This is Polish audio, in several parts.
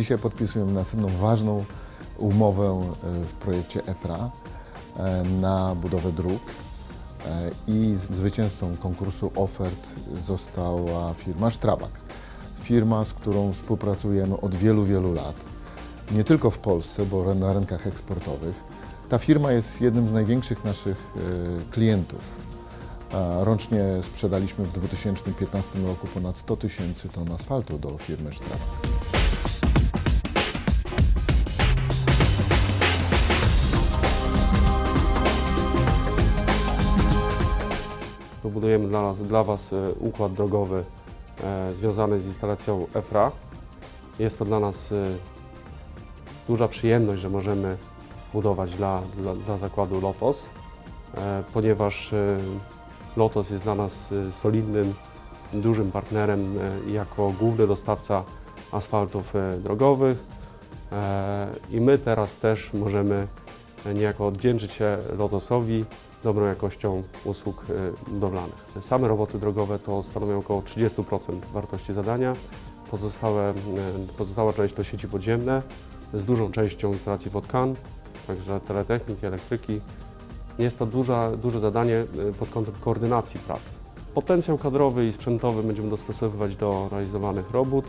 Dzisiaj podpisujemy następną ważną umowę e, w projekcie EFRA e, na budowę dróg E, i zwycięzcą konkursu ofert została firma Strabag. Firma, z którą współpracujemy od wielu, wielu lat. Nie tylko w Polsce, bo na rynkach eksportowych. Ta firma jest jednym z największych naszych klientów. Rocznie sprzedaliśmy w 2015 roku ponad 100 tysięcy ton asfaltu do firmy Strabag. Wybudujemy dla, nas, dla Was e, układ drogowy e, związany z instalacją EFRA. Jest to dla nas e, duża przyjemność, że możemy budować dla, dla, dla zakładu LOTOS, ponieważ LOTOS jest dla nas solidnym, dużym partnerem jako główny dostawca asfaltów drogowych. I my teraz też możemy niejako odwdzięczyć się LOTOSowi dobrą jakością usług y, budowlanych. Same roboty drogowe to stanowią około 30% wartości zadania. Pozostałe, y, pozostała część to sieci podziemne z dużą częścią instalacji wodkan, także teletechniki, elektryki. Jest to duża, duże zadanie y, pod kątem koordynacji prac. Potencjał kadrowy i sprzętowy będziemy dostosowywać do realizowanych robót.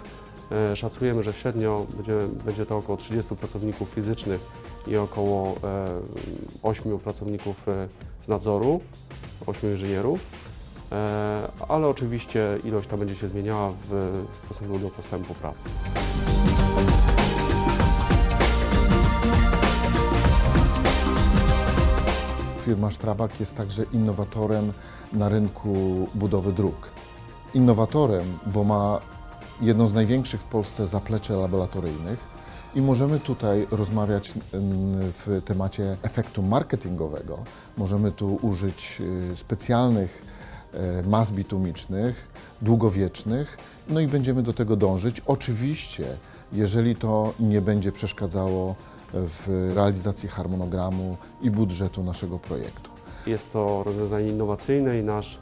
E, Szacujemy, że średnio będzie, będzie to około 30 pracowników fizycznych i około e, 8 pracowników e, z nadzoru, 8 inżynierów, E, ale oczywiście ilość ta będzie się zmieniała w stosunku do postępu pracy. Firma Strabag jest także innowatorem na rynku budowy dróg. Innowatorem, bo ma jedną z największych w Polsce zaplecze laboratoryjnych i możemy tutaj rozmawiać mm, w temacie efektu marketingowego. Możemy tu użyć y, specjalnych e, mas bitumicznych, długowiecznych, no i będziemy do tego dążyć. Oczywiście, jeżeli to nie będzie przeszkadzało w realizacji harmonogramu i budżetu naszego projektu. Jest to rozwiązanie innowacyjne i nasz,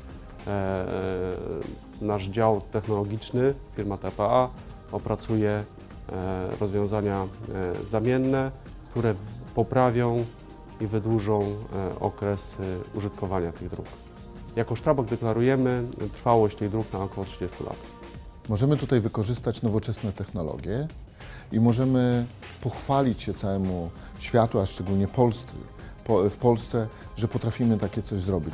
e, e, nasz dział technologiczny, firma TPA, opracuje e, rozwiązania e, zamienne, które poprawią i wydłużą e, okres użytkowania tych dróg. Jako Strabag deklarujemy trwałość tych dróg na około 30 lat. Możemy tutaj wykorzystać nowoczesne technologie i możemy pochwalić się całemu światu, a szczególnie Polsce, po, w Polsce, że potrafimy takie coś zrobić.